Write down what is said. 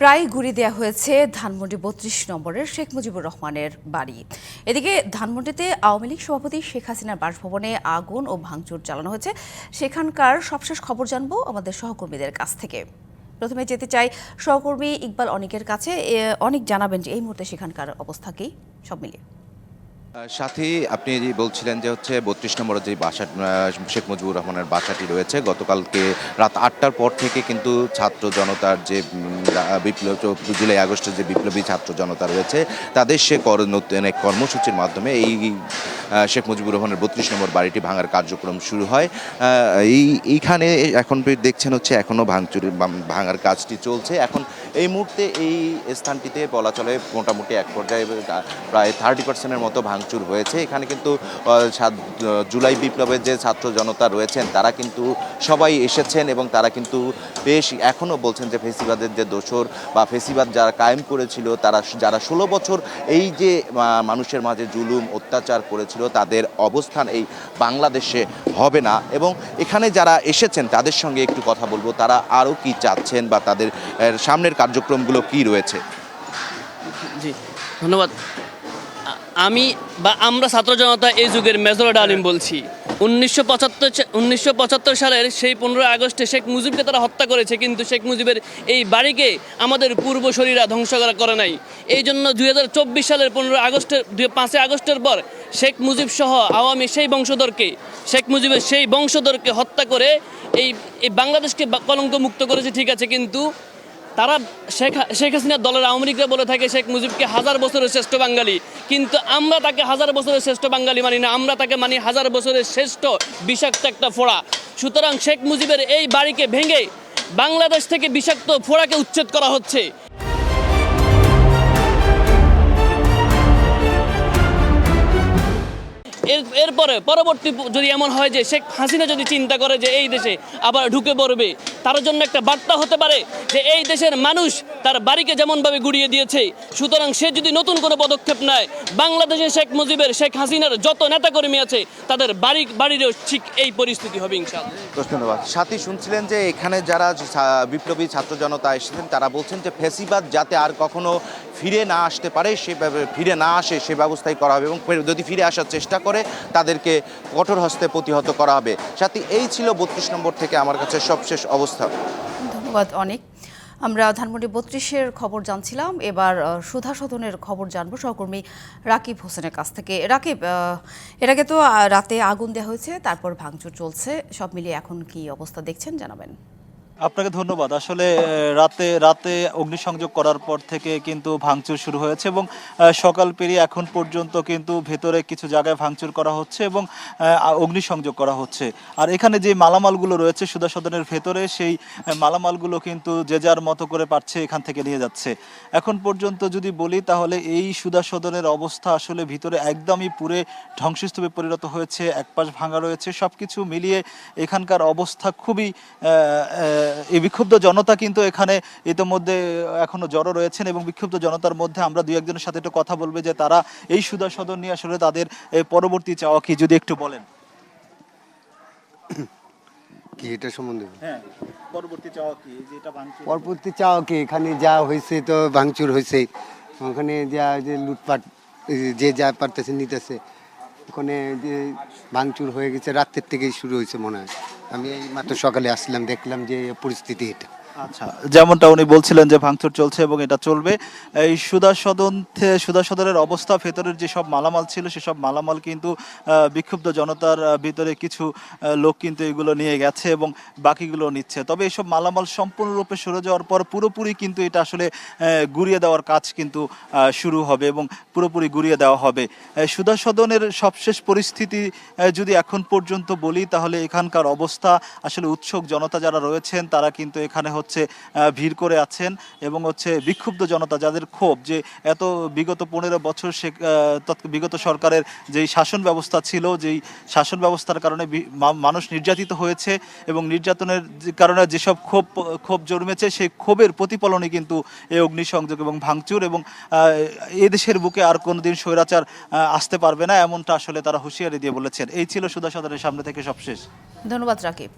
প্রায় ঘুরে দেওয়া হয়েছে ধানমন্ডি বত্রিশ নম্বরের শেখ মুজিবুর রহমানের বাড়ি। এদিকে ধানমন্ডিতে আওয়ামী লীগ সভাপতি শেখ হাসিনার বাসভবনে আগুন ও ভাঙচুর চালানো হয়েছে। সেখানকার সবশেষ খবর জানব আমাদের সহকর্মীদের কাছ থেকে। প্রথমে যেতে চাই সহকর্মী ইকবাল অনিকের কাছে। অনেক জানাবেন যে এই মুহূর্তে সেখানকার অবস্থা কি? সব মিলিয়ে। সাথে, আপনি বলছিলেন যে হচ্ছে বত্রিশ নম্বরের যে বাসা শেখ মুজিবুর রহমানের বাসাটি রয়েছে, গতকালকে রাত আটটার পর থেকে কিন্তু ছাত্র জনতার যে বিপ্লব জুলাই আগস্টের যে বিপ্লবী ছাত্র জনতা রয়েছে, তাদের সে নতুন এক কর্মসূচির মাধ্যমে এই শেখ মুজিবুর রহমানের বত্রিশ নম্বর বাড়িটি ভাঙার কার্যক্রম শুরু হয়। এই, এইখানে এখন দেখছেন হচ্ছে এখনও ভাঙচুর ভাঙার কাজটি চলছে। এখন এই মুহূর্তে এই স্থানটিতে বলা চলে মোটামুটি এক পর্যায়ে, প্রায় থার্টি পার্সেন্টের মতো ভাঙচুর হয়েছে। এখানে কিন্তু সাত- জুলাই বিপ্লবের যে ছাত্র জনতা রয়েছেন, তারা কিন্তু সবাই এসেছেন এবং তারা কিন্তু বেশ এখনও বলছেন যে ফেসিবাদের যে দোসর বা ফেসিবাদ যারা কায়েম করেছিল, তারা যারা ষোলো বছর এই যে মানুষের মাঝে জুলুম, অত্যাচার করেছিল, তাদের অবস্থান এই বাংলাদেশে হবে না। এবং এখানে যারা এসেছেন, তাদের সঙ্গে একটু কথা বলব। তারা আরও কি চাচ্ছেন বা তাদের সামনের কার্যক্রমগুলো কি রয়েছে? জি, ধন্যবাদ। আমি বা আমরা ছাত্র জনতা এই যুগের মেজর ডালিম বলছি। উনিশশো পঁচাত্তর উনিশশো পঁচাত্তর সালের সেই পনেরোই আগস্টে শেখ মুজিবকে তারা হত্যা করেছে, কিন্তু শেখ মুজিবের এই বাড়িকে আমাদের পূর্বশরীরা ধ্বংস করা করে নাই। এই জন্য দুই হাজার চব্বিশ সালের পনেরোই আগস্টের দুই পাঁচই আগস্টের পর শেখ মুজিব সহ আওয়ামী সেই বংশধরকে, শেখ মুজিবের সেই বংশধরকে হত্যা করে এই এই বাংলাদেশকে কলঙ্ক মুক্ত করেছে, ঠিক আছে, কিন্তু তারা শেখ শেখ হাসিনার দলের আওয়ামী লীগরা বলে থাকে শেখ মুজিবকে হাজার বছরের শ্রেষ্ঠ বাঙালি। কিন্তু আমরা তাকে হাজার বছরের শ্রেষ্ঠ বাঙালি মানি না, আমরা তাকে মানি হাজার বছরের শ্রেষ্ঠ বিষাক্ত একটা ফোড়া। সুতরাং শেখ মুজিবের এই বাড়িকে ভেঙে বাংলাদেশ থেকে বিষাক্ত ফোড়াকে উচ্ছেদ করা হচ্ছে। এরপরে পরবর্তী যদি এমন হয় যে শেখ হাসিনা যদি চিন্তা করে যে এই দেশে আবার ঢুকে পড়বে, তার জন্য একটা বার্তা হতে পারে যে এই দেশের মানুষ তার বাড়িকে যেমনভাবে গুড়িয়ে দিয়েছে, সুতরাং সে যদি নতুন কোনো পদক্ষেপ নেয় বাংলাদেশে শেখ মুজিবের, শেখ হাসিনার যত নেতাকর্মী আছে, তাদের বাড়ি, বাড়িরও ঠিক এই পরিস্থিতি হবে ইনশাআল্লাহ। ধন্যবাদ। সাথী, শুনছিলেন যে এখানে যারা বিপ্লবী ছাত্র জনতা এসেছেন, তারা বলছেন যে ফেসিবাদ যাতে আর কখনো ফিরে না আসতে পারে সে ফিরে না আসে সে ব্যবস্থাই করা হবে এবং যদি ফিরে আসার চেষ্টা করে তাদেরকে কঠোর হস্তে প্রতিহত করা হবে। সাথী, এই ছিল বত্রিশ নম্বর থেকে আমার কাছে সবশেষ অবস্থা। ধন্যবাদ অনেক। আমরা ধানমন্ডি বত্রিশের খবর জানছিলাম। এবার সুধা সদনের খবর জানব। সহকর্মী রাকিব হোসেনের কাছ থেকে। রাকিব এর আগে তো রাতে আগুন দেওয়া হয়েছে, তারপর ভাঙচুর চলছে। সব মিলিয়ে এখন কি অবস্থা দেখছেন? জানাবেন। আপনাকে ধন্যবাদ। আসলে রাতে রাতে অগ্নিসংযোগ করার পর থেকে কিন্তু ভাঙচুর শুরু হয়েছে এবং সকাল পেরিয়ে এখন পর্যন্ত কিন্তু ভেতরে কিছু জায়গায় ভাঙচুর করা হচ্ছে এবং অগ্নিসংযোগ করা হচ্ছে। আর এখানে যে মালামালগুলো রয়েছে সুদা সদনের ভেতরে, সেই মালামালগুলো কিন্তু যে যার মতো করে পারছে এখান থেকে নিয়ে যাচ্ছে। এখন পর্যন্ত যদি বলি, তাহলে এই সুদা সদনের অবস্থা আসলে ভিতরে একদমই পুরে ধ্বংসস্তূপে পরিণত হয়েছে এক পাশ ভাঙা রয়েছে সব কিছু মিলিয়ে এখানকার অবস্থা খুবই এই বিক্ষুব্ধ জনতা কিন্তু এখানে ইতিমধ্যে এখনও জড়ো রয়েছেন এবং বিক্ষুব্ধ জনতার মধ্যে আমরা দুই একজনের সাথে একটু কথা বলবে যে তারা এই সুদা সদন নিয়ে আসলে তাদের পরবর্তী চাওয়া কি? যদি একটু বলেন। কি এটা সম্বন্ধে? হ্যাঁ পরবর্তী চাওয়া কি? এখানে যা হয়েছে তো ভাঙচুর হয়েছে। ওখানে যা যে লুটপাট যে যা পারতেছে নিতেছে ওখানে যে ভাঙচুর হয়ে গেছে রাত্রের থেকেই শুরু হয়েছে মনে হয়। আমি এই মাত্র সকালে আসলাম দেখলাম যে পরিস্থিতি এটা। আচ্ছা যেমনটা উনি বলছিলেন যে ভাঙচুর চলছে এবং এটা চলবে এই সুদা সদন সুদা অবস্থা ভেতরের যেসব মালামাল ছিল সেসব মালামাল কিন্তু বিক্ষুব্ধ জনতার ভিতরে কিছু লোক কিন্তু এগুলো নিয়ে গেছে এবং বাকিগুলো নিচ্ছে। তবে এইসব মালামাল সম্পূর্ণরূপে সরে যাওয়ার পর পুরোপুরি কিন্তু এটা আসলে গুড়িয়ে দেওয়ার কাজ কিন্তু শুরু হবে এবং পুরোপুরি গুড়িয়ে দেওয়া হবে। আহ, সুদা সদনের সবশেষ পরিস্থিতি যদি এখন পর্যন্ত বলি তাহলে এখানকার অবস্থা আসলে উৎসুক জনতা যারা রয়েছেন তারা কিন্তু এখানে হচ্ছে আহ, ভিড় করে আছেন এবং হচ্ছে বিক্ষুব্ধ জনতা যাদের ক্ষোভ যে এত বিগত পনেরো বছর সে বিগত সরকারের যেই শাসন ব্যবস্থা ছিল যেই শাসন ব্যবস্থার কারণে মানুষ নির্যাতিত হয়েছে এবং নির্যাতনের কারণে যেসব ক্ষোভ ক্ষোভ জন্মেছে সেই ক্ষোভের প্রতিফলনই কিন্তু এই অগ্নিসংযোগ এবং ভাঙচুর এবং এদেশের বুকে আর কোনোদিন স্বৈরাচার আসতে পারবে না এমনটা আসলে তারা হুঁশিয়ারি দিয়ে বলেছেন। এই ছিল সুদা সামনে থেকে সবশেষ। ধন্যবাদ রাকিব।